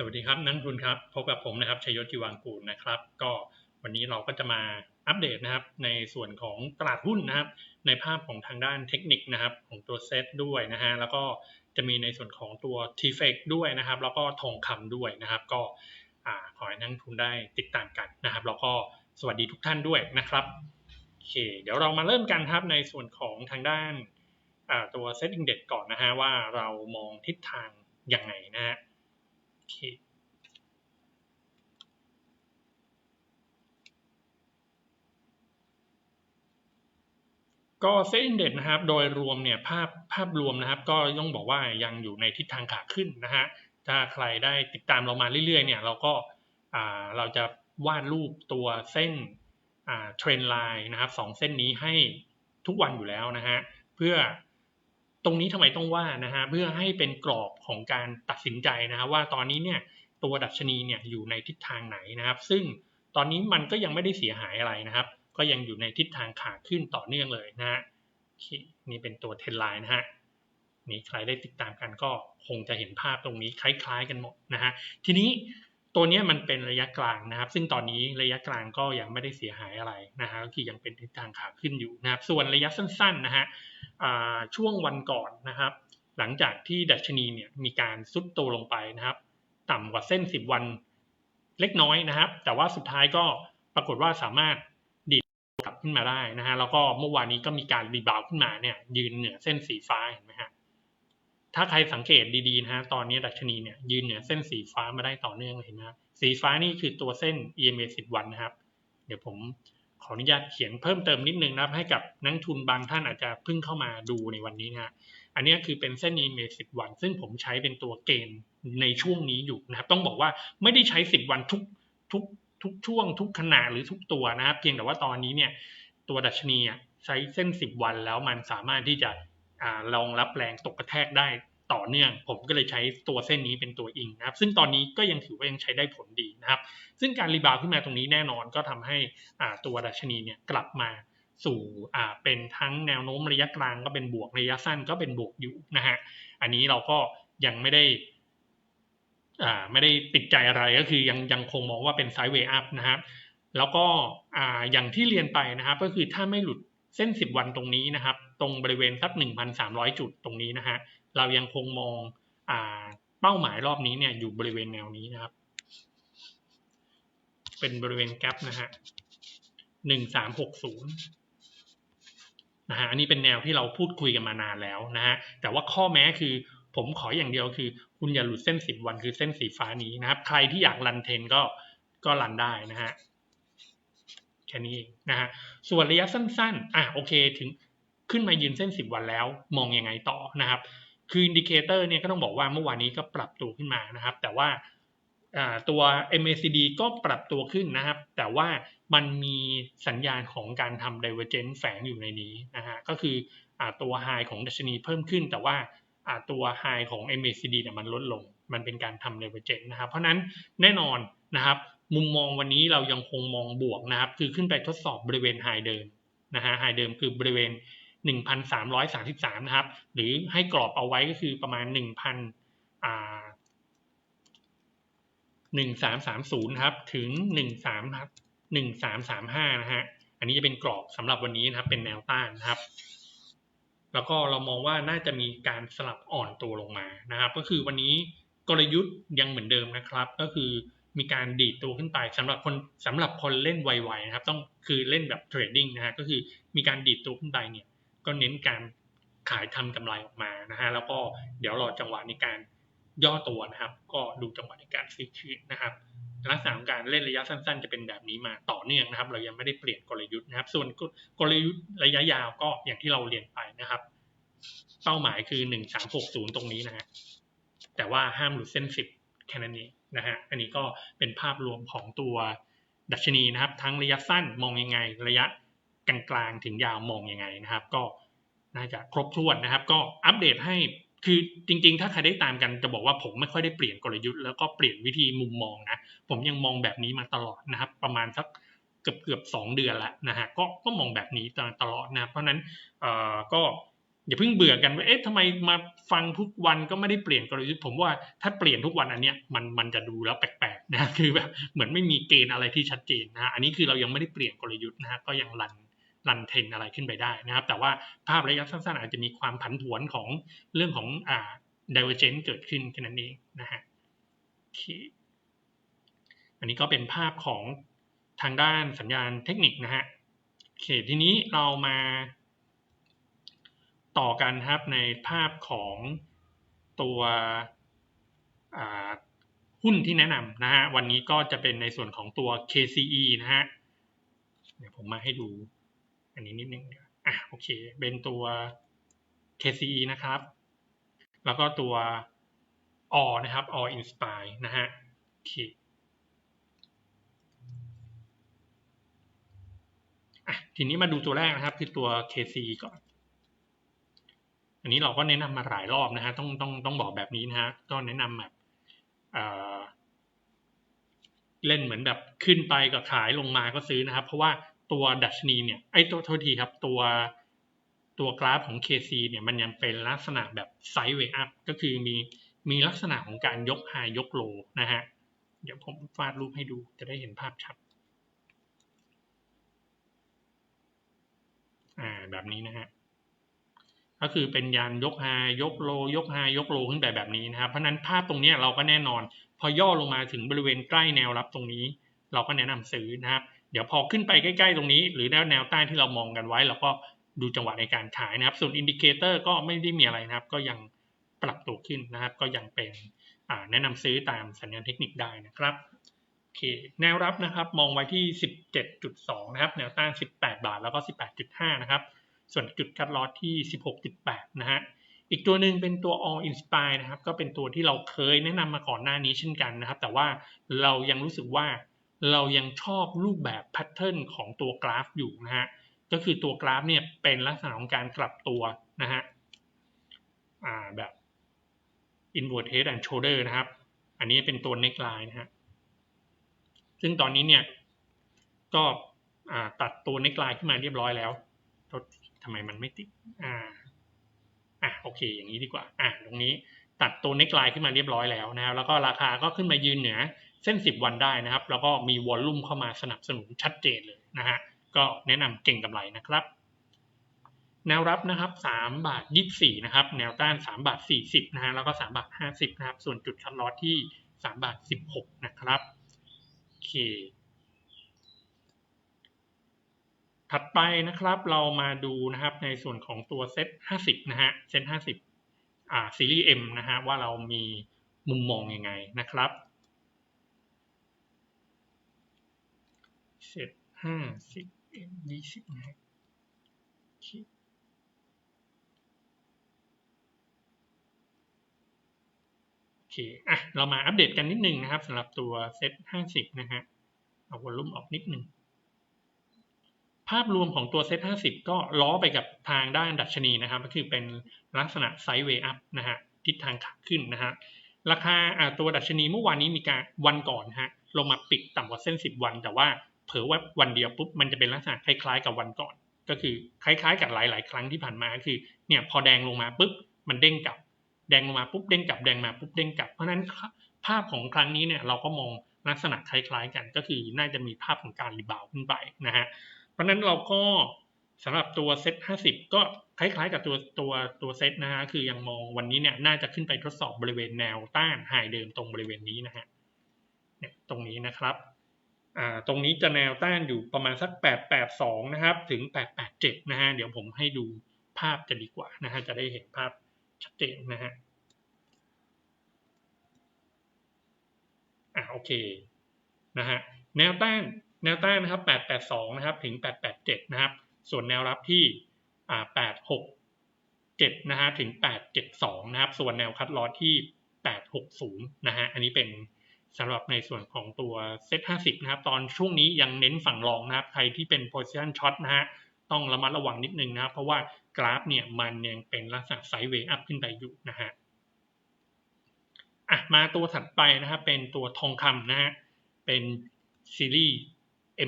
สวัสดีครับนักทุนครับพบกับผมนะครับชัยยศจีวังกูลนะครับ ก็วันนี้เราก็จะมาอัปเดตนะครับ ในส่วนของตลาดหุ้นนะครับ ในภาพของทางด้านเทคนิคนะครับ ของตัวเซตด้วยนะฮะแล้วก็จะมีในส่วนของตัว t f e c ด้วยนะครับ แล้วก็ทองคำด้วยนะครับ ก็ขอให้นักทุนได้ติดตามกันนะครับ แล้วก็สวัสดีทุกท่านด้วยนะครับโอเคเดี๋ยวเรามาเริ่มกันครับในส่วนของทางด้านตัวเซตอิงเด็กก่อนนะฮะว่าเรามองทิศทางยังไงนะฮะ เคก็เซ็นเด็ดนะครับโดยรวมเนี่ยภาพภาพรวมนะครับ ก็ต้องบอกว่ายังอยู่ในทิศทางขาขึ้นนะฮะถ้าใครได้ติดตามเรามาเรื่อยๆเนี่ยเราก็อ่าเราจะวาดรูปตัวเส้นอ่าเทรนไลน์นะครับสองเส้นนี้ให้ทุกวันอยู่แล้วนะฮะเพื่อ ตรงนี้ทำไมต้องว่านะฮะเพื่อให้เป็นกรอบของการตัดสินใจนะฮะว่าตอนนี้เนี่ยตัวดัชนีเนี่ยอยู่ในทิศทางไหนนะครับ ซึ่งตอนนี้มันก็ยังไม่ได้เสียหายอะไรนะครับ ก็ยังอยู่ในทิศทางขาขึ้นต่อเนื่องเลยนะฮะนี่เป็นตัวเทรนไลน์นะฮะนี่ใครได้ติดตามกันก็คงจะเห็นภาพตรงนี้คล้าย ๆ กันหมดนะฮะทีนี้ ตัวนี้มันเป็นระยะกลางนะครับ ซึ่งตอนนี้ระยะกลางก็ยังไม่ได้เสียหายอะไรนะฮะก็คือยังเป็นทิศทางขาขึ้นอยู่นะครับ ส่วนระยะสั้นๆนะฮะช่วงวันก่อนนะครับ หลังจากที่ดัชนีเนี่ยมีการซุดตัวลงไปนะครับ ต่ำกว่าเส้น 10 วันเล็กน้อยนะครับ แต่ว่าสุดท้ายก็ปรากฏว่าสามารถดีดกลับขึ้นมาได้นะฮะแล้วก็เมื่อวานนี้ก็มีการรีบาวขึ้นมาเนี่ยยืนเหนือเส้นสีฟ้าเห็นไหมฮะ ถ้าใครสังเกตดีๆนะฮะตอนนี้ดัชนีเนี่ยยืนเหนือเส้นสีฟ้ามาได้ต่อเนื่องเลยเห็นไหมสีฟ้านี่คือตัวเส้น EMA 10 วันนะครับ เดี๋ยวผมขออนุญาตเขียนเพิ่มเติมนิดนึงนะครับให้กับนักทุนบางท่านอาจจะเพิ่งเข้ามาดูในวันนี้นะฮะอันนี้คือเป็นเส้น EMA 10 วัน ซึ่งผมใช้เป็นตัวเกณฑ์ในช่วงนี้อยู่นะครับ ต้องบอกว่าไม่ได้ใช้ 10 วันทุกทุกทุกช่วง ทุกขณะหรือทุกตัวนะครับ เพียงแต่ว่าตอนนี้เนี่ยตัวดัชนีใช้เส้น 10 วันแล้วมันสามารถที่จะ รองรับแรงตกกระแทกได้ต่อเนื่อง ผมก็เลยใช้ตัวเส้นนี้เป็นตัวอิงนะครับ ซึ่งตอนนี้ก็ยังถือว่ายังใช้ได้ผลดีนะครับ ซึ่งการรีบาวขึ้นมาตรงนี้แน่นอนก็ทำให้ตัวดัชนีเนี่ยกลับมาสู่เป็นทั้งแนวโน้มระยะกลางก็เป็นบวกระยะสั้นก็เป็นบวกอยู่นะฮะอันนี้เราก็ยังไม่ได้ไม่ได้ติดใจอะไรก็คือยังยังคงมองว่าเป็นไซด์เวย์อัพนะครับแล้วก็อย่างที่เรียนไปนะครับ ก็คือถ้าไม่หลุดเส้น 10 วันตรงนี้นะครับ ตรงบริเวณสัก 1,300 จุดตรงนี้นะฮะเรายังคงมองอเป้าหมายรอบนี้เนี่ยอยู่บริเวณแนวนี้นะครับ เป็นบริเวณแกลนะฮะ1360นะฮะอันนี้เป็นแนวที่เราพูดคุยกันมานานแล้วนะฮะแต่ว่าข้อแม้คือผมขออย่างเดียวคือ คุณอย่าหลุดเส้นสิบวันคือเส้นสีฟ้านี้นะครับใครที่อยากรันเทนก็ก็รันได้นะฮะแค่นี้เองนะฮะส่วนระยะสั้นๆอะโอเคถึง ขึ้นมายืนเส้นสิบวันแล้ว มองยังไงต่อนะครับ คืออินดิเคเตอร์เนี่ยก็ต้องบอกว่าเมื่อวานนี้ก็ปรับตัวขึ้นมานะครับ แต่ว่าตัว MACD ก็ปรับตัวขึ้นนะครับ แต่ว่ามันมีสัญญาณของการทำ divergence แฝงอยู่ในนี้นะฮะก็คืออตัว high ของดัชนีเพิ่มขึ้น แต่ว่าตัว high ของ MACD เนี่ยมันลดลง มันเป็นการทำ divergence นะครับ เพราะนั้นแน่นอนนะครับมุมมองวันนี้เรายังคงมองบวกนะครับ คือขึ้นไปทดสอบบริเวณ high เดิมนะฮะ high เดิมคือบริเวณ 1,333 นะครับ หรือให้กรอบเอาไว้ก็คือประมาณ 1,000อ่า1330ครับ ถึง 13ครับ1335นะฮะ อันนี้จะเป็นกรอบสำหรับวันนี้นะครับ เป็นแนวต้านนะครับ แล้วก็เรามองว่าน่าจะมีการสลับอ่อนตัวลงมานะครับ ก็คือวันนี้กลยุทธ์ยังเหมือนเดิมนะครับ ก็คือมีการดีดตัวขึ้นไปสำหรับคนสำหรับคนเล่นไวๆนะครับ ต้องคือเล่นแบบเทรดดิ้งนะฮะก็คือมีการดีดตัวขึ้นไปเนี่ย ก็เน้นการขายทำกำไรออกมานะฮะแล้วก็เดี๋ยวรอจังหวะในการย่อตัวนะครับ ก็ดูจังหวะในการซื้อคืนนะครับลักษณะของการเล่นระยะสั้น ๆ จะเป็นแบบนี้มาต่อเนื่องนะครับ เรายังไม่ได้เปลี่ยนกลยุทธ์นะครับ ส่วนกลยุทธ์ระยะยาวก็อย่างที่เราเรียนไปนะครับ เป้าหมายคือหนึ่งสามหกศูนย์ตรงนี้นะฮะแต่ว่าห้ามหลุดเส้นสิบแค่นั้นเองนะฮะอันนี้ก็เป็นภาพรวมของตัวดัชนีนะครับ ทั้งระยะสั้นมองยังไงระยะ กลางๆถึงยาวมองยังไงนะครับ ก็น่าจะครบถ้วนนะครับ ก็อัปเดตให้คือจริงๆ ถ้าใครได้ตามกันจะบอกว่าผมไม่ค่อยได้เปลี่ยนกลยุทธ์แล้วก็เปลี่ยนวิธีมุมมองนะ ผมยังมองแบบนี้มาตลอดนะครับ ประมาณสักเกือบเกือบสองเดือนล้วนะฮะก็ก็มองแบบนี้ตลอดนะเพราะนั้นเอ่อก็อย่าเพิ่งเบื่อกันว่าเอ๊ะทำไมมาฟังทุกวันก็ไม่ได้เปลี่ยนกลยุทธ์ผมว่าถ้าเปลี่ยนทุกวันอันเนี้ยมันมันจะดูแล้วแปลกๆนะคือแบบเหมือนไม่มีเกณฑ์อะไรที่ชัดเจนนะฮะอันนี้คือเรายังไม่ได้เปลี่ยนกลยุทธ์นะฮะก็ยังรัน รันเทนอะไรขึ้นไปได้นะครับ แต่ว่าภาพระยะสั้นๆ อาจจะมีความผันผวนของเรื่องของอ่า divergence เกิดขึ้นแค่นั้นเองนะฮะอันนี้ก็เป็นภาพของทางด้านสัญญาณเทคนิคนะฮะโอเคทีนี้เรามาต่อกันครับในภาพของตัวหุ้นที่แนะนำนะฮะวันนี้ก็จะเป็นในส่วนของตัว KCE นะฮะเดี๋ยวผมมาให้ดู อันนี้นิดนึงอะโอเค เป็นตัว KCE นะครับ แล้วก็ตัวอนะครับอ inspire นะฮะโอเคทีนี้มาดูตัวแรกนะครับ คือตัว KCE ก่อน อันนี้เราก็แนะนำมาหลายรอบนะฮะต้องต้องต้องบอกแบบนี้นะฮะก็แนะนำแบบเล่นเหมือนแบบขึ้นไปก็ขายลงมาก็ซื้อนะครับ เพราะว่า ตัวดัชนีเนี่ยไอ้ตัวโทษทีครับตัวตัวกราฟของ KC เนี่ยมันยังเป็นลักษณะแบบไซด์เวย์อัพก็คือมีมีลักษณะของการยกไฮยกโลนะฮะเดี๋ยวผมฟาดรูปให้ดูจะได้เห็นภาพชัดอ่าแบบนี้นะฮะก็คือเป็นยานยกไฮยกโล ยกไฮยกโลขึ้นไปแบบนี้นะครับเพราะนั้นภาพตรงนี้เราก็แน่นอน พอย่อลงมาถึงบริเวณใกล้แนวรับตรงนี้ เราก็แนะนำซื้อนะครับ เดี๋ยวพอขึ้นไปใกล้ ๆ ตรงนี้ หรือแนวแนวใต้ที่เรามองกันไว้เราก็ดูจังหวะในการขายนะครับ ส่วนอินดิเคเตอร์ก็ไม่ได้มีอะไรนะครับ ก็ยังปรับตัวขึ้นนะครับ ก็ยังเป็นแนะนำซื้อตามสัญญาณเทคนิคได้นะครับโอเคแนวรับนะครับมองไว้ที่ 17.2 นะครับ แนวต้าน 18 บาทแล้วก็ 18.5 นะครับ ส่วนจุดคัดลอสที่ 16.8 นะฮะอีกตัวหนึ่งเป็นตัว All Inspire นะครับ ก็เป็นตัวที่เราเคยแนะนำมาก่อนหน้านี้เช่นกันนะครับ แต่ว่าเรายังรู้สึกว่า เรายังชอบรูปแบบแพทเทิร์นของตัวกราฟอยู่นะฮะก็คือตัวกราฟเนี่ยเป็นลักษณะของการกลับตัวนะฮะอ่าแบบ inward head and shoulder นะครับ อันนี้เป็นตัว neckline นะฮะซึ่งตอนนี้เนี่ยก็ตัดตัว neckline ขึ้นมาเรียบร้อยแล้วทำไมมันไม่ติดอ่าอะโอเค อย่างนี้ดีกว่าอะตรงนี้ตัดตัวเน็กไลน์ขึ้นมาเรียบร้อยแล้วนะครับแล้วก็ราคาก็ขึ้นมายืนเหนือ เส้น 10 วันได้นะครับ แล้วก็มีวอลลุ่มเข้ามาสนับสนุนชัดเจนเลยนะฮะก็แนะนำเก่งกำไรนะครับ แนวรับนะครับ3บาท24นะครับ แนวต้าน3บาท40นะฮะแล้วก็3บาท50นะครับ ส่วนจุดคัดลอสที่3บาท16นะครับโอเคถัดไปนะครับเรามาดูนะครับในส่วนของตัวเซต50นะฮะเซต50อ่าซีรีส์ M นะฮะว่าเรามีมุมมองยังไงนะครับ เซต50 M 20นะฮะโอเคอะเรามาอัปเดตกันนิดนึงนะครับสำหรับตัวเซต50นะฮะเอาวอลลุ่มออกนิดนึงภาพรวมของตัวเซ็ต50ก็ล้อไปกับทางด้านดัชนีนะครับ ก็คือเป็นลักษณะไซด์เวย์อัพนะฮะทิศทางขาขึ้นนะฮะราคาตัวดัชนีเมื่อวานนี้มีการวันก่อนฮะลงมาปิดต่ำกว่าเส้น 10 วัน แต่ว่า เผลอว่าวันเดียวปุ๊บมันจะเป็นลักษณะคล้ายๆ กับวันก่อน ก็คือคล้ายๆ กับหลาย ๆ ครั้งที่ผ่านมาคือเนี่ยพอแดงลงมาปุ๊บมันเด้งกลับ แดงลงมาปุ๊บเด้งกลับแดงมาปุ๊บเด้งกลับเพราะนั้นภาพของครั้งนี้เนี่ยเราก็มองลักษณะคล้าย ๆ กัน ก็คือน่าจะมีภาพของการรีบาวขึ้นไปนะฮะเพราะนั้นเราก็สำหรับตัวเซ็ต50 ก็คล้ายๆ กับตัวตัวตัวเซ็ตนะฮะคือยังมองวันนี้เนี่ยน่าจะขึ้นไปทดสอบบริเวณแนวต้านหายเดิมตรงบริเวณนี้นะฮะเนี่ยตรงนี้นะครับ ตรงนี้จะแนวต้านอยู่ประมาณสัก 882 นะครับ ถึง 887 นะฮะ เดี๋ยวผมให้ดูภาพจะดีกว่านะฮะ จะได้เห็นภาพชัดเจนนะฮะ อ่าโอเค นะฮะ แนวต้าน แนวต้านนะครับ 882 นะครับ ถึง 887 นะครับ ส่วนแนวรับที่867 นะฮะ ถึง 872 นะครับ ส่วนแนวคัดลอสที่ 860 นะฮะ อันนี้เป็น สำหรับในส่วนของตัวเซ็ต50นะครับ ตอนช่วงนี้ยังเน้นฝั่งรองนะครับ ใครที่เป็น position short นะฮะต้องระมัดระวังนิดนึงนะครับ เพราะว่ากราฟเนี่ยมันยังเป็นลักษณะไซด์เวย์อัพขึ้นไปอยู่นะฮะอะมาตัวถัดไปนะครับเป็นตัวทองคำนะฮะเป็นซีรีส์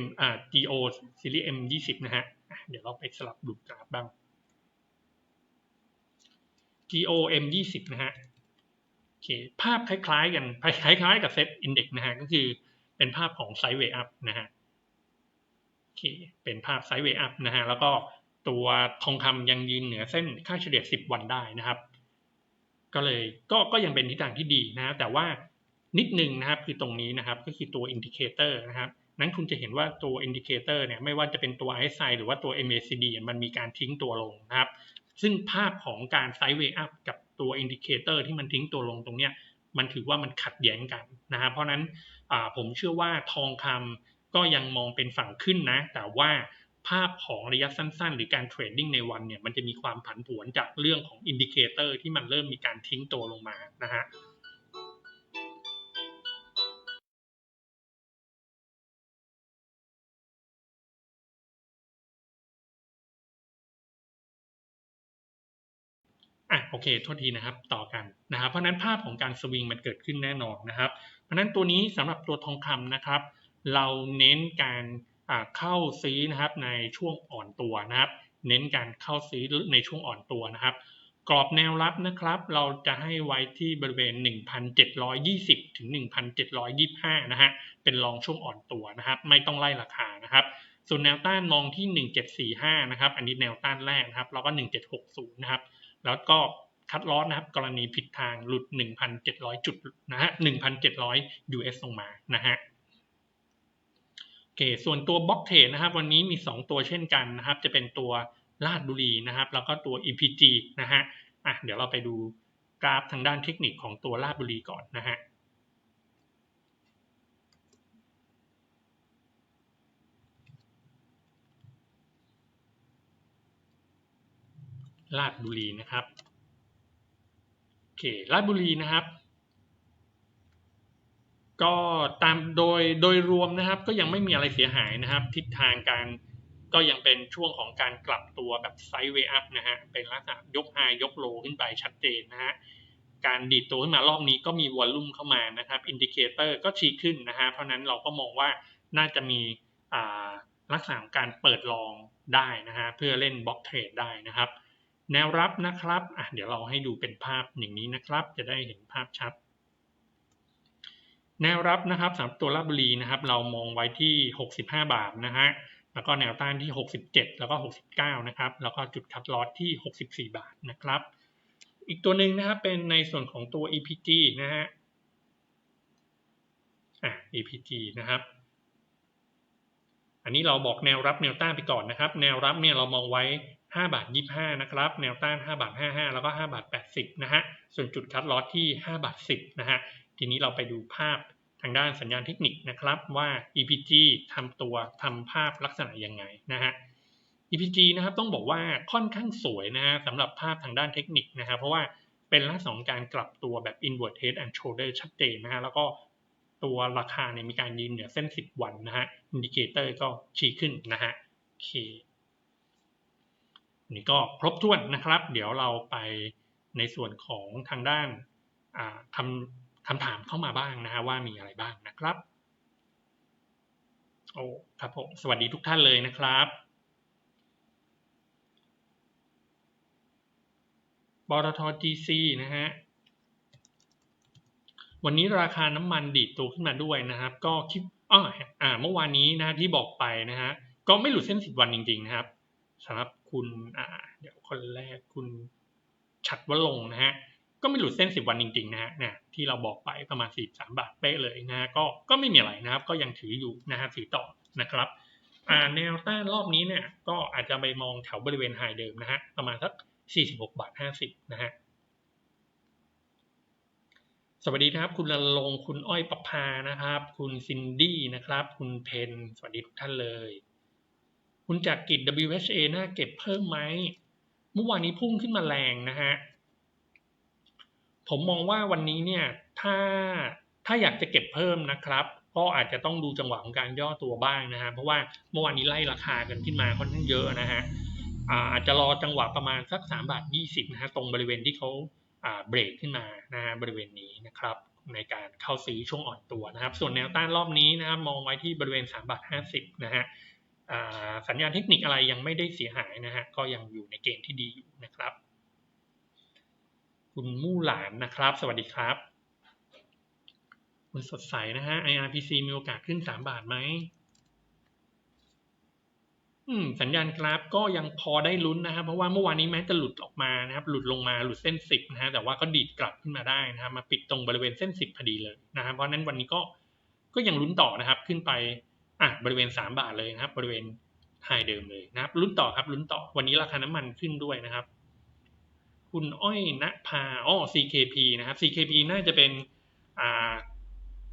M อ่า GO ซีรีส์ M 20นะฮะเดี๋ยวเราไปสลับดูกราฟบ้าง GOM 20นะฮะ อเคภาพคล้ายๆกันคล้ายๆกับเซตอินเด็กนะฮะก็คือเป็นภาพของไซด์เวย์อัพนะฮะโอเคเป็นภาพไซด์เวย์อัพนะฮะแล้วก็ตัวทองคำยังยืนเหนือเส้นค่าเฉลี่ย 10 วันได้นะครับ ก็เลยก็ก็ยังเป็นทิศทางที่ดีนะแต่ว่านิดนึงนะครับคือตรงนี้นะครับก็คือตัวอินดิเคเตอร์นะครับนั้นคุณจะเห็นว่าตัวอินดิเคเตอร์เนี่ยไม่ว่าจะเป็นตัว RSI หรือว่าตัว MACD มันมีการทิ้งตัวลงนะครับ ซึ่งภาพของการไซด์เวย์อัพกับ ตัวอินดิเคเตอร์ที่มันทิ้งตัวลงตรงเนี้ยมันถือว่ามันขัดแย้งกันนะครับเพราะนั้นผมเชื่อว่าทองคำก็ยังมองเป็นฝั่งขึ้นนะ แต่ว่าภาพของระยะสั้น ๆ หรือการเทรดดิ้งในวันเนี่ยมันจะมีความผันผวนจากเรื่องของอินดิเคเตอร์ที่มันเริ่มมีการทิ้งตัวลงมานะฮะ อะโอเคโทษทีนะครับต่อกันนะครับเพราะนั้นภาพของการสวิงมันเกิดขึ้นแน่นอนนะครับ เพราะนั้นตัวนี้สำหรับตัวทองคำนะครับ เราเน้นการเข้าซื้อนะครับในช่วงอ่อนตัวนะครับ เน้นการเข้าซื้อในช่วงอ่อนตัวนะครับ กรอบแนวรับนะครับ เราจะให้ไว้ที่บริเวณ 1,720 ถึง 1,725 นะฮะเป็นรองช่วงอ่อนตัวนะครับ ไม่ต้องไล่ราคานะครับส่วนแนวต้านมองที่ 1745 นะครับ อันนี้แนวต้านแรกนะครับ แล้วก็ 1760 นะครับ แล้วก็คัดลอสนะครับ กรณีผิดทางหลุด 1,700 จุดนะฮะ 1,700 US ลงมานะฮะโอเคส่วนตัวบล็อกเทรดนะครับ วันนี้มี 2 ตัวเช่นกันนะครับ จะเป็นตัวลาดบุรีนะครับ แล้วก็ตัว EPG นะฮะอะเดี๋ยวเราไปดูกราฟทางด้านเทคนิคของตัวลาดบุรีก่อนนะฮะ ลาดบุรีนะครับโอเคลาดบุรีนะครับ ก็ตามโดยโดยรวมนะครับ ก็ยังไม่มีอะไรเสียหายนะครับ ทิศทางการก็ยังเป็นช่วงของการกลับตัวแบบไซด์เวย์อัพนะฮะเป็นลักษณะยกไฮยกโลขึ้นไปชัดเจนนะฮะการดีดตัวขึ้นมารอบนี้ก็มีวอลลุ่มเข้ามานะครับอินดิเคเตอร์ก็ชี้ขึ้นนะฮะเพราะนั้นเราก็มองว่าน่าจะมีลักษณะการเปิดลองได้นะฮะเพื่อเล่นบล็อกเทรดได้นะครับ แนวรับนะครับอะเดี๋ยวเราให้ดูเป็นภาพอย่างนี้นะครับ จะได้เห็นภาพชัด แนวรับนะครับสำหรับตัวลาบุรีนะครับ เรามองไว้ที่ 65 บาทนะฮะแล้วก็แนวต้านที่ 67 แล้วก็ 69 นะครับ แล้วก็จุดคัดลอสที่ 64 บาทนะครับ อีกตัวหนึ่งนะครับเป็นในส่วนของตัว EPG นะฮะอะ EPG นะครับ อันนี้เราบอกแนวรับแนวต้านไปก่อนนะครับ แนวรับเนี่ยเรามองไว้ 5บาท25นะครับแนวต้าน5บาท55 แล้วก็5บาท80นะฮะส่วนจุดคัดลอสที่5บาท10นะฮะทีนี้เราไปดูภาพทางด้านสัญญาณเทคนิคนะครับว่า EPG ทำตัวทำภาพลักษณะยังไงนะฮะ EPG นะครับต้องบอกว่าค่อนข้างสวยนะฮะสำหรับภาพทางด้านเทคนิคนะครับเพราะว่าเป็นลักษณะของการกลับตัวแบบ inward head and shoulder ชัดเจนนะฮะแล้วก็ตัวราคาเนี่ยมีการยืนเหนือเส้น 10 วันนะฮะ อินดิเคเตอร์ก็ชี้ขึ้นนะฮะโอเค นี่ก็ครบถ้วนนะครับ เดี๋ยวเราไปในส่วนของทางด้านทำคำถามเข้ามาบ้างนะฮะว่ามีอะไรบ้างนะครับโอ้ครับผมสวัสดีทุกท่านเลยนะครับบรท GC นะฮะวันนี้ราคาน้ำมันดีดตัวขึ้นมาด้วยนะครับ ก็คิดอ้ออ่าเมื่อวานนี้นะที่บอกไปนะฮะก็ไม่หลุดเส้นสิบวันจริง ๆ นะครับสำหรับ คุณอ่าเดี๋ยวคนแรกคุณชัดวลงนะฮะก็ไม่หลุดเส้น 10 วันจริงๆนะฮะที่เราบอกไปประมาณ 43 บาทเป๊ะเลยนะฮะก็ก็ไม่มีอะไรนะครับ ก็ยังถืออยู่นะฮะถือต่อนะครับอ่าแนวต้านรอบนี้เนี่ยก็อาจจะไปมองแถวบริเวณไฮเดิมนะฮะประมาณสัก 46 บาท 50 นะฮะสวัสดีครับคุณละลงคุณอ้อยประภานะครับ คุณซินดี้นะครับ คุณเพนสวัสดีทุกท่านเลย คุณจากกิจ WHA น่าเก็บเพิ่มไหมเมื่อวานนี้พุ่งขึ้นมาแรงนะฮะ ผมมองว่าวันนี้เนี่ย ถ้าถ้าอยากจะเก็บเพิ่มนะครับ ก็อาจจะต้องดูจังหวะของการย่อตัวบ้างนะฮะ เพราะว่าเมื่อวานนี้ไล่ราคากันขึ้นมาค่อนข้างเยอะนะฮะอาจจะรอจังหวะประมาณสัก3บาท20นะฮะตรงบริเวณที่เขาเบรกขึ้นมานะฮะบริเวณนี้นะครับ ในการเข้าซื้อช่วงอ่อนตัวนะครับ ส่วนแนวต้านรอบนี้นะครับมองไว้ที่บริเวณ3บาท50นะฮะ สัญญาณเทคนิคอะไรยังไม่ได้เสียหายนะฮะก็ยังอยู่ในเกณฑ์ที่ดีอยู่นะครับ คุณมู่หลานนะครับ สวัสดีครับ คุณสดใสนะฮะ IRPC มีโอกาสขึ้นสามบาทไหมสัญญาณกราฟก็ยังพอได้ลุ้นนะครับ เพราะว่าเมื่อวานนี้แม้จะหลุดออกมานะครับ หลุดลงมาหลุดเส้นสิบนะฮะแต่ว่าก็ดีดกลับขึ้นมาได้นะครับมาปิดตรงบริเวณเส้นสิบพอดีเลยนะครับเพราะนั้นวันนี้ก็ก็ยังลุ้นต่อนะครับ ขึ้นไป อะบริเวณสามบาทเลยนะครับ บริเวณไฮเดิมเลยนะครับลุ้นต่อครับลุ้นต่อวันนี้ราคาน้ำมันขึ้นด้วยนะครับ คุณอ้อยณภาอ๋อ CKP นะครับ CKP น่าจะเป็นอ่า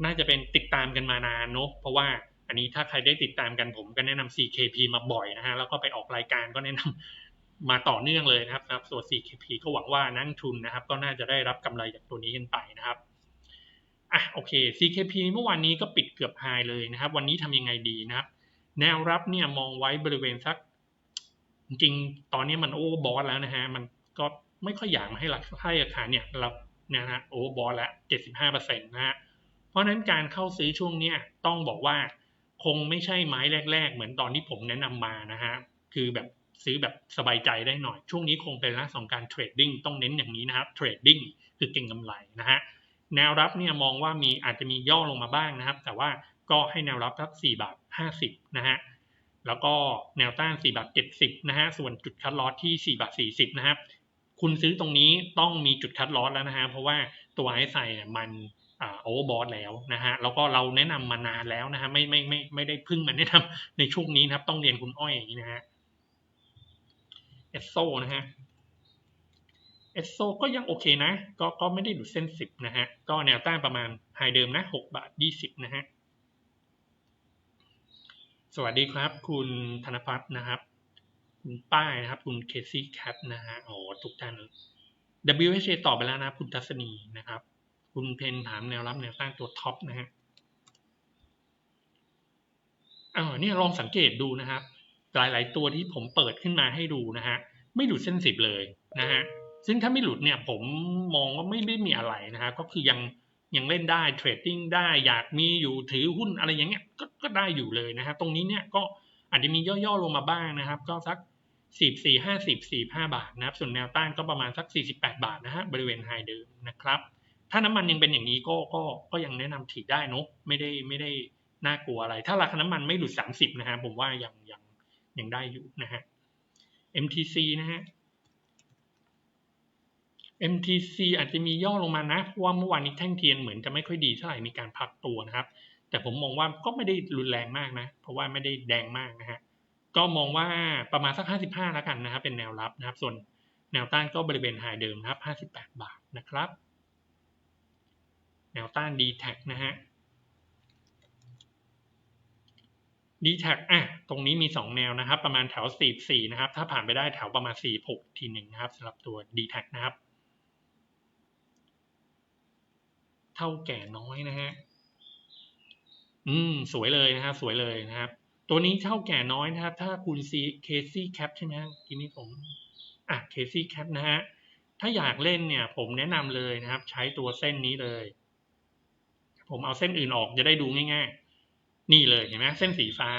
น่าจะเป็นติดตามกันมานานเนอะเพราะว่าอันนี้ถ้าใครได้ติดตามกันผมก็แนะนำ CKP มาบ่อยนะฮะแล้วก็ไปออกรายการก็แนะนำมาต่อเนื่องเลยนะครับนะครับส่วน CKP ก็หวังว่านักทุนนะครับ ก็น่าจะได้รับกำไรจากตัวนี้กันไปนะครับ อะโอเค CKP เมื่อวานนี้ก็ปิดเกือบไฮเลยนะครับ วันนี้ทำยังไงดีนะครับ แนวรับเนี่ยมองไว้บริเวณสัก จริงตอนนี้มันโอเวอร์บอสแล้วนะฮะ มันก็ไม่ค่อยอยากมาให้ราคาให้ราคาเนี่ยเราเนี่ยนะโอเวอร์บอสล้วเจ็ดสิบห้าเปอร์เซ็นต์นะฮะ เพราะนั้นการเข้าซื้อช่วงเนี้ยต้องบอกว่าคงไม่ใช่ไม้แรก ๆ เหมือนตอนที่ผมแนะนำมานะฮะ คือแบบซื้อแบบสบายใจได้หน่อย ช่วงนี้คงเป็นลักษณะของการเทรดดิ้งต้องเน้นอย่างนี้นะครับเทรดดิ้งคือเก่งกำไรนะฮะ แนวรับเนี่ยมองว่ามีอาจจะมีย่อลงมาบ้างนะครับ แต่ว่าก็ให้แนวรับสัก4บาท50นะฮะแล้วก็แนวต้าน4บาท70นะฮะส่วนจุดคัดลอสที่4บาท40นะครับคุณซื้อตรงนี้ต้องมีจุดคัดลอสแล้วนะฮะเพราะว่าตัวไอซ์ไซเนี่ยมันโอเวอร์บอทแล้วนะฮะแล้วก็เราแนะนำมานานแล้วนะฮะไม่ไม่ไม่ไม่ได้พึ่งมาแนะนำในช่วงนี้นะครับ ต้องเรียนคุณอ้อยอย่างนี้นะฮะเอสโซนะฮะ เอสโซก็ยังโอเคนะ ก็ก็ไม่ได้หลุดเส้นสิบนะฮะ ก็แนวต้านประมาณไฮเดิมนะหกบาทยี่สิบนะฮะ สวัสดีครับคุณธนพัฒน์นะครับ คุณป้ายนะครับ คุณเคซี่แคทนะฮะ โอ้ทุกท่าน WHA ตอบไปแล้วนะ คุณทัศนีนะครับ คุณเพนถามแนวรับแนวต้านตัวท็อปนะฮะอ๋อเนี่ยลองสังเกตดูนะครับ หลาย ๆ ตัวที่ผมเปิดขึ้นมาให้ดูนะฮะ ไม่หลุดเส้นสิบเลยนะฮะ ซึ่งถ้าไม่หลุดเนี่ยผมมองว่าไม่ได้มีอะไรนะฮะก็คือยังยังเล่นได้เทรดดิ้งได้อยากมีอยู่ถือหุ้นอะไรอย่างเงี้ยก็ก็ได้อยู่เลยนะฮะตรงนี้เนี่ยก็อาจจะมีย่อๆลงมาบ้างนะครับ ก็สักสิบสี่ห้าสิบสี่ห้าบาทนะครับ ส่วนแนวต้านก็ประมาณสักสี่สิบแปดบาทนะฮะบริเวณไฮเดิมนะครับ ถ้าน้ำมันยังเป็นอย่างนี้ก็ก็ก็ยังแนะนำถือได้เนอะไม่ได้ไม่ได้น่ากลัวอะไร ถ้าราคาน้ำมันไม่หลุดสามสิบนะฮะผมว่ายังยังยังได้อยู่นะฮะ MTC นะฮะ MTC อาจจะมีย่อลงมานะ เพราะว่าเมื่อวานนี้แท่งเทียนเหมือนจะไม่ค่อยดีเท่าไหร่มีการพักตัวนะครับ แต่ผมมองว่าก็ไม่ได้รุนแรงมากนะ เพราะว่าไม่ได้แดงมากนะฮะ ก็มองว่าประมาณสัก 55 แล้วกันนะครับ เป็นแนวรับนะครับ ส่วนแนวต้านก็บริเวณไฮเดิมนะครับ 58 บาทนะครับ แนวต้าน d t แทนะฮะ d t แทอะ ตรงนี้มี 2 แนวนะครับ ประมาณแถว 44 นะครับ ถ้าผ่านไปได้แถวประมาณ 46 ทีหนึ่งนะครับสำหรับตัว d t แทนะครับ เท่าแก่น้อยนะฮะ อืม สวยเลยนะครับ สวยเลยนะครับ ตัวนี้เท่าแก่น้อยนะครับ ถ้าคุณซีเคซี่แคปใช่ไหมทีนี้ผม อะเคซี่แคปนะฮะ ถ้าอยากเล่นเนี่ย ผมแนะนำเลยนะครับ ใช้ตัวเส้นนี้เลย ผมเอาเส้นอื่นออกจะได้ดูง่ายๆ นี่เลยเห็นไหมเส้นสีฟ้า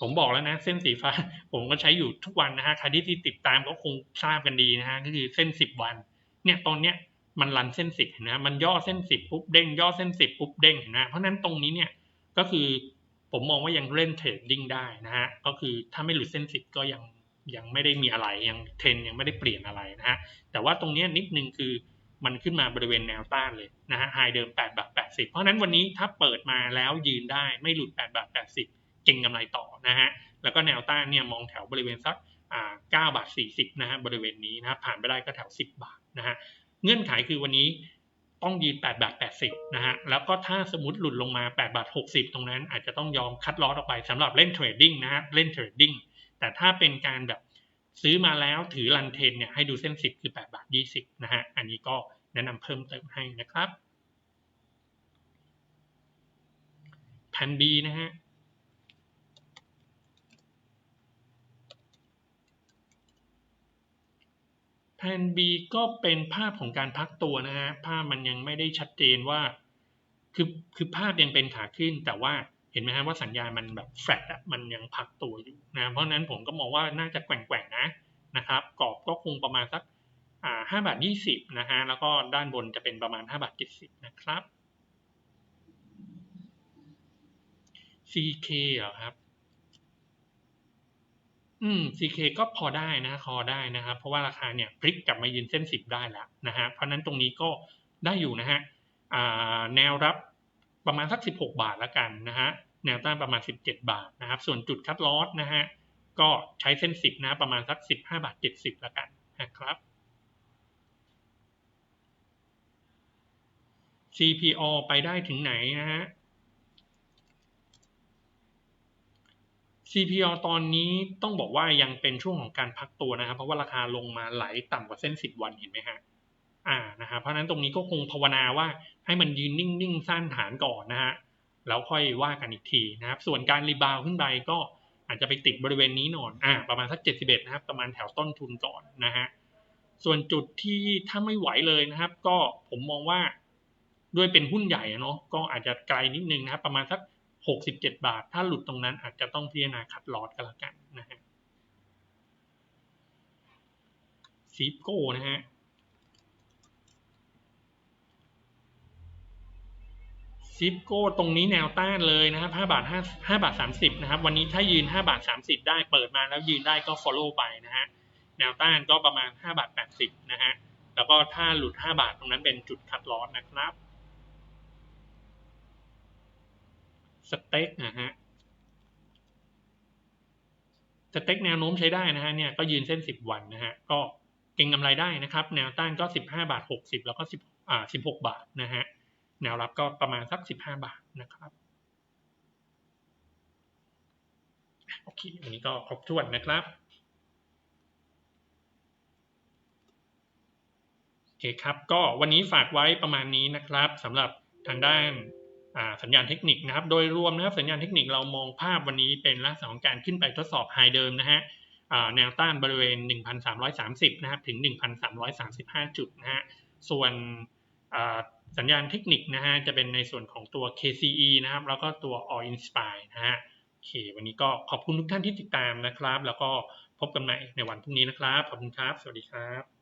ผมบอกแล้วนะ เส้นสีฟ้า ผมก็ใช้อยู่ทุกวันนะฮะ ใครที่ติดตามก็คงทราบกันดีนะฮะก็คือเส้นสิบวัน เนี่ยตอนเนี้ย มันรันเส้นสิบเห็นไหมมันย่อเส้นสิบปุ๊บเด้งย่อเส้นสิบปุ๊บเด้งเห็นไหมเพราะนั้นตรงนี้เนี่ยก็คือผมมองว่ายังเล่นเทรดดิ้งได้นะฮะก็คือถ้าไม่หลุดเส้นสิบก็ยังยังไม่ได้มีอะไรยังเทรนยังไม่ได้เปลี่ยนอะไรนะฮะแต่ว่าตรงนี้นิดนึงคือมันขึ้นมาบริเวณแนวต้านเลยนะฮะไฮเดิม8บาท80 เพราะนั้นวันนี้ถ้าเปิดมาแล้วยืนได้ไม่หลุด8บาท80 เก่งกำไรต่อนะฮะแล้วก็แนวต้านเนี่ยมองแถวบริเวณสักอ่า9บาท40นะฮะบริเวณนี้นะผ่านไปได้ก็แถว 10 บาทนะฮะ เงื่อนไขคือวันนี้ต้องยืน8บาท80นะฮะแล้วก็ถ้าสมมติหลุดลงมา8บาท60 ตรงนั้น อาจจะต้องยอมคัดลอสออกไปสำหรับเล่นเทรดดิ้งนะฮะเล่นเทรดดิ้งแต่ถ้าเป็นการแบบซื้อมาแล้วถือรันเทนเนี่ยให้ดูเส้น 10 คือ8บาท20นะฮะอันนี้ก็แนะนำเพิ่มเติมให้นะครับแผ่น B นะฮะ น B ก็เป็นภาพของการพักตัวนะฮะ ภาพมันยังไม่ได้ชัดเจนว่า คือคือภาพยังเป็นขาขึ้น แต่ว่าเห็นไหมฮะว่าสัญญาณมันแบบแฟลตอะมันยังพักตัวอยู่นะ เพราะนั้นผมก็มองว่าน่าจะแกว่งๆนะนะครับ กรอบก็คงประมาณสักอ่าาบาทยี่สิบนะฮะ แล้วก็ด้านบนจะเป็นประมาณห้าบาทเจ็ดสิบนะครับ CK เหรอครับ อืม CK ก็พอได้นะคอได้นะครับ เพราะว่าราคาเนี่ยพลิกกลับมายืนเส้นสิบได้แล้วนะฮะเพราะนั้นตรงนี้ก็ได้อยู่นะฮะอ่าแนวรับประมาณสักสิบหกบาทแล้วกันนะฮะแนวต้านประมาณสิบเจ็ดบาทนะครับ ส่วนจุดคัดลอสนะฮะก็ใช้เส้นสิบนะประมาณสักสิบห้าบาทเจ็ดสิบแล้วกันนะครับ CPO ไปได้ถึงไหนนะฮะ CPO ตอนนี้ต้องบอกว่ายังเป็นช่วงของการพักตัวนะครับ เพราะว่าราคาลงมาไหลต่ำกว่าเส้น 10 วันเห็นไหมฮะอ่านะครับเพราะฉะนั้นตรงนี้ก็คงภาวนาว่าให้มันยืนนิ่งๆสร้างฐานก่อนนะฮะแล้วค่อยว่ากันอีกทีนะครับ ส่วนการรีบาวขึ้นไปก็อาจจะไปติดบริเวณนี้หน่อยอ่าประมาณสัก 71 นะครับ ประมาณแถวต้นทุนก่อนนะฮะส่วนจุดที่ถ้าไม่ไหวเลยนะครับ ก็ผมมองว่าด้วยเป็นหุ้นใหญ่เนาะก็อาจจะไกลนิดนึงนะครับ ประมาณสัก หกสิบเจ็ดบาท ถ้าหลุดตรงนั้นอาจจะต้องพิจารณาคัดลอดกันละกันนะฮะซีฟโก้นะฮะซิปโก้ตรงนี้แนวต้านเลยนะครับ5บาท5 5บาท30นะครับ วันนี้ถ้ายืน 5 บาท 30 ได้เปิดมาแล้วยืนได้ก็ follow ไปนะฮะ แนวต้านก็ประมาณ 5 บาท 80 นะฮะ แล้วก็ถ้าหลุด 5 บาทตรงนั้นเป็นจุดคัดลอสนะครับ สเต็กนะฮะสเต็กแนวโน้มใช้ได้นะฮะเนี่ยก็ยืนเส้น 10 วันนะฮะก็เก็งกำไรได้นะครับ แนวต้านก็ 15 บาท 60 แล้วก็10อ่า16 บาทนะฮะแนวรับก็ประมาณสัก 15 บาทนะครับโอเควันนี้ก็ครบถ้วนนะครับโอเคครับก็วันนี้ฝากไว้ประมาณนี้นะครับสำหรับทางด้าน สัญญาณเทคนิคนะครับ โดยรวมนะครับสัญญาณเทคนิคเรามองภาพวันนี้เป็นลักษณะของการขึ้นไปทดสอบไฮเดิมนะฮะแนวต้านบริเวณ 1,330 นะครับ ถึง 1,335 จุดนะฮะ ส่วนสัญญาณเทคนิคนะฮะ จะเป็นในส่วนของตัว KCE นะครับ แล้วก็ตัว All Inspire นะฮะ โอเค วันนี้ก็ขอบคุณทุกท่านที่ติดตามนะครับ แล้วก็พบกันใหม่ในวันพรุ่งนี้นะครับ ขอบคุณครับ สวัสดีครับ